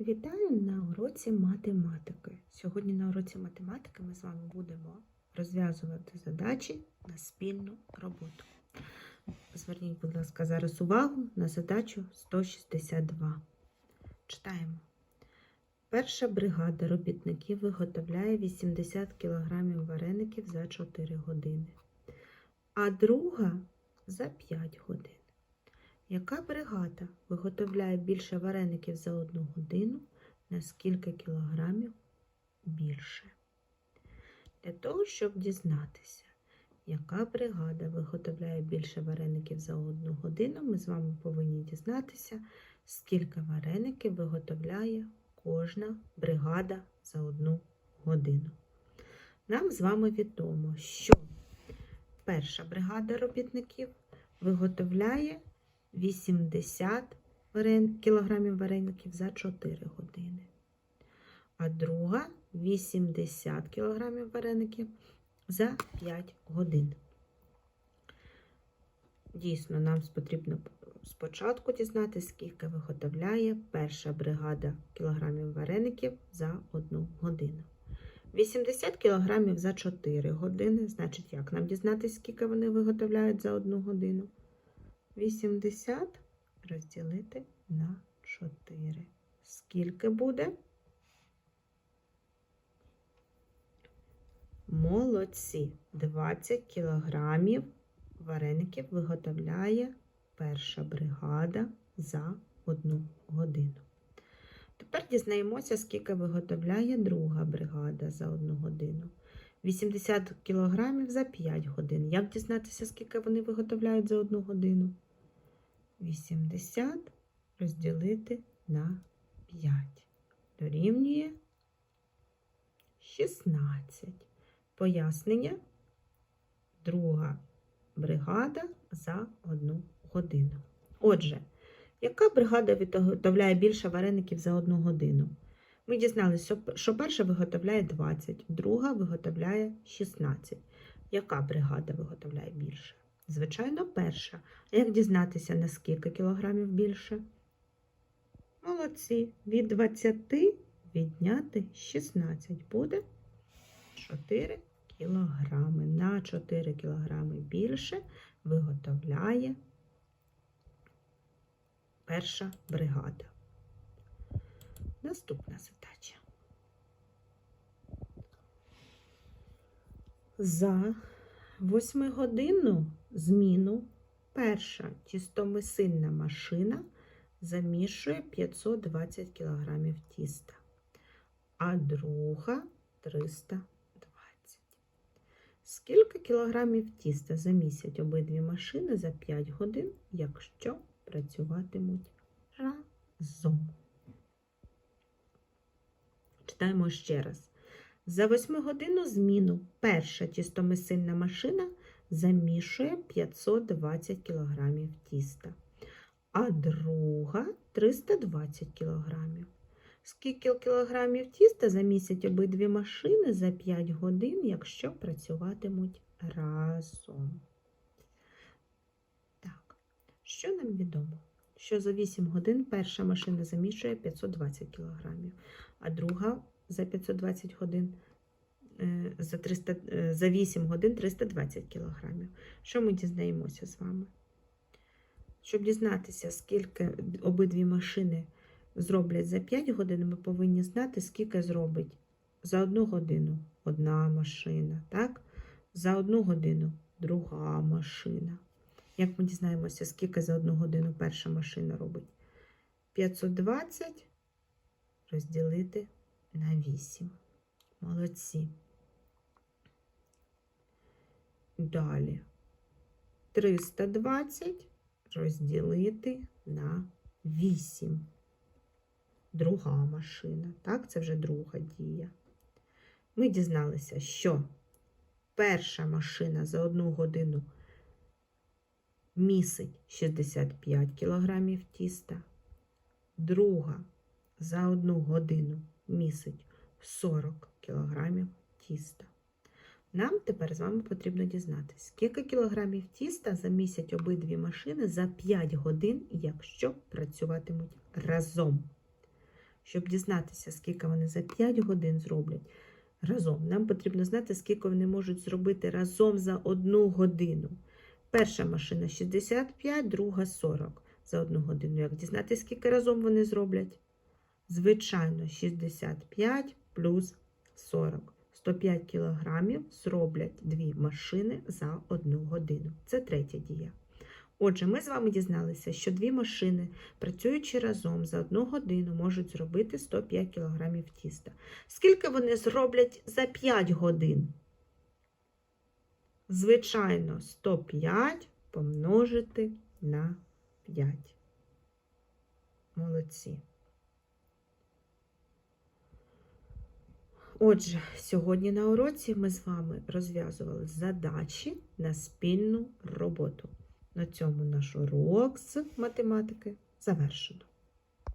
Вітаю на уроці математики. Сьогодні на уроці математики ми з вами будемо розв'язувати задачі на спільну роботу. Зверніть, будь ласка, зараз увагу на задачу 162. Читаємо. Перша бригада робітників виготовляє 80 кг вареників за 4 години, а друга за 5 годин. Яка бригада виготовляє більше вареників за одну годину на скільки кілограмів більше? Для того, щоб дізнатися, яка бригада виготовляє більше вареників за одну годину, ми з вами повинні дізнатися, скільки вареників виготовляє кожна бригада за одну годину. Нам з вами відомо, що перша бригада робітників виготовляє 80 варен... кілограмів вареників за 4 години. А друга 80 кілограмів вареників за 5 годин. Дійсно, нам потрібно спочатку дізнатися, скільки виготовляє перша бригада кілограмів вареників за 1 годину. 80 кілограмів за 4 години. Значить, як нам дізнатися, скільки вони виготовляють за 1 годину? 80 розділити на 4. Скільки буде? Молодці. 20 кілограмів вареників виготовляє перша бригада за одну годину. Тепер дізнаємося, скільки виготовляє друга бригада за одну годину. 80 кілограмів за 5 годин. Як дізнатися, скільки вони виготовляють за одну годину? 80 розділити на 5. Дорівнює 16. Пояснення. Друга бригада за одну годину. Отже, яка бригада виготовляє більше вареників за одну годину? Ми дізналися, що перша виготовляє 20, друга виготовляє 16. Яка бригада виготовляє більше? Звичайно, перша. А як дізнатися, на скільки кілограмів більше? Молодці. Від 20 відняти 16 буде 4 кілограми. На 4 кілограми більше виготовляє перша бригада. Наступна задача. За восьмигодинну зміну перша тістомисильна машина замішує 520 кг тіста, а друга 320. Скільки кілограмів тіста замісять обидві машини за 5 годин, якщо працюватимуть разом? Читаємо ще раз. За 8-годинну зміну перша тістомисильна машина замішує 520 кг тіста, а друга 320 кг. Скільки кілограмів тіста замісять обидві машини за 5 годин, якщо працюватимуть разом? Так, що нам відомо? Що за 8 годин перша машина замішує 520 кг, а друга за 520 годин за 300, за 8 годин 320 кг. Що ми дізнаємося з вами? Щоб дізнатися, скільки обидві машини зроблять за 5 годин, ми повинні знати, скільки зробить за одну годину одна машина, так? За одну годину друга машина. Як ми дізнаємося, скільки за одну годину перша машина робить? 520 розділити на 8. Молодці. Далі 320 розділити на 8. Друга машина. Так, це вже друга дія. Ми дізналися, що перша машина за одну годину місить 65 кг тіста, друга за одну годину місить 40 кг тіста. Нам тепер з вами потрібно дізнатися, скільки кілограмів тіста замісять обидві машини за 5 годин, якщо працюватимуть разом. Щоб дізнатися, скільки вони за 5 годин зроблять разом, нам потрібно знати, скільки вони можуть зробити разом за одну годину. Перша машина 65, друга 40 за одну годину. Як дізнатися, скільки разом вони зроблять? Звичайно, 65 плюс 40. 105 кілограмів зроблять дві машини за одну годину. Це третя дія. Отже, ми з вами дізналися, що дві машини, працюючи разом за одну годину, можуть зробити 105 кілограмів тіста. Скільки вони зроблять за 5 годин? Звичайно, 105 помножити на 5. Молодці. Отже, сьогодні на уроці ми з вами розв'язували задачі на спільну роботу. На цьому наш урок з математики завершено.